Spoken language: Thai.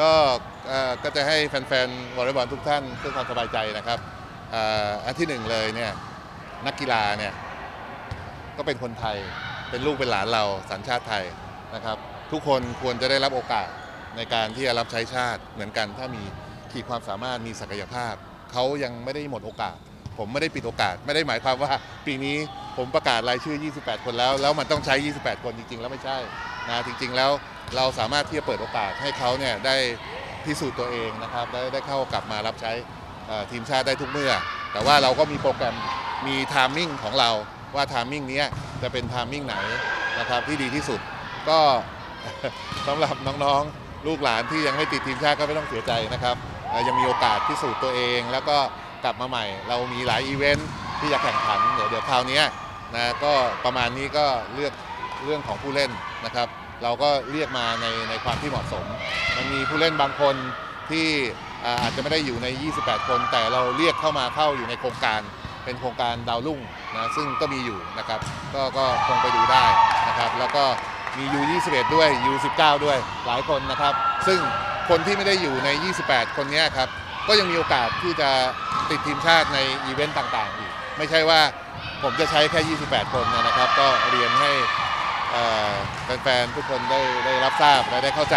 ก็เอ่อก็จะให้แฟนๆวอลเลย์บอลทุกท่านเพื่อความสบายใจนะครับอ่ออันที่หนึ่งเลยเนี่ยนักกีฬาเนี่ยก็เป็นคนไทยเป็นลูกเป็นหลานเราสัญชาติไทยนะครับ ทุกคนควรจะได้รับโอกาสในการที่จะรับใช้ชาติเหมือนกัน ถ้ามีขีดความสามารถมีศักยภาพ เขายังไม่ได้หมดโอกาส ผมไม่ได้ปิดโอกาส ไม่ได้หมายความว่า ปีนี้ผมประกาศรายชื่อ 28 คนแล้ว แล้วมันต้องใช้ 28 คนจริง ๆ แล้วไม่ใช่นะจริง ๆ แล้วเราสามารถที่จะเปิดโอกาสให้เขาเนี่ยได้พิสูจน์ตัวเองนะครับได้ได้เข้ากลับมารับใช้ทีมชาติได้ทุกเมื่อ แต่ว่าเราก็มีโปรแกรมมีไทามมิ่งของเราว่าไทามมิ่งนี้จะเป็นไทามมิ่งไหนนะครับที่ดีที่สุดก็สำหรับน้องๆ ลูกหลานที่ยังไม่ติดทีมชาติก็ไม่ต้องเสียใจนะครับยังมีโอกาสพิสูจน์ตัวเอง แล้วก็ กลับมาใหม่ เรามีหลายอีเวนท์ที่จะแข่งขัน เดี๋ยวเดี๋ยวคราวนี้นะก็ประมาณนี้ก็เลือกเรื่องของผู้เล่นนะครับ เราก็เรียกมาในในความที่เหมาะสม มันมีผู้เล่นบางคนที่อาจจะไม่ได้อยู่ใน 28 คน แต่เราเรียกเข้ามาเข้าอยู่ในโครงการ เป็นโครงการดาวรุ่งนะซึ่งก็มีอยู่นะครับ ก็ก็คงไปดูได้นะครับ แล้วก็มี U21 ด้วย U19 ด้วยหลายคนนะครับ ซึ่งคนที่ไม่ได้อยู่ใน 28 คนนี้ครับ ก็ยังมีโอกาสที่จะติดทีมชาติในอีเวนต์ต่างๆอีก ไม่ใช่ว่าผมจะใช้แค่ 28 คนนะครับ ก็เรียนให้แฟนๆ ทุกคนได้ได้รับทราบและได้เข้าใจ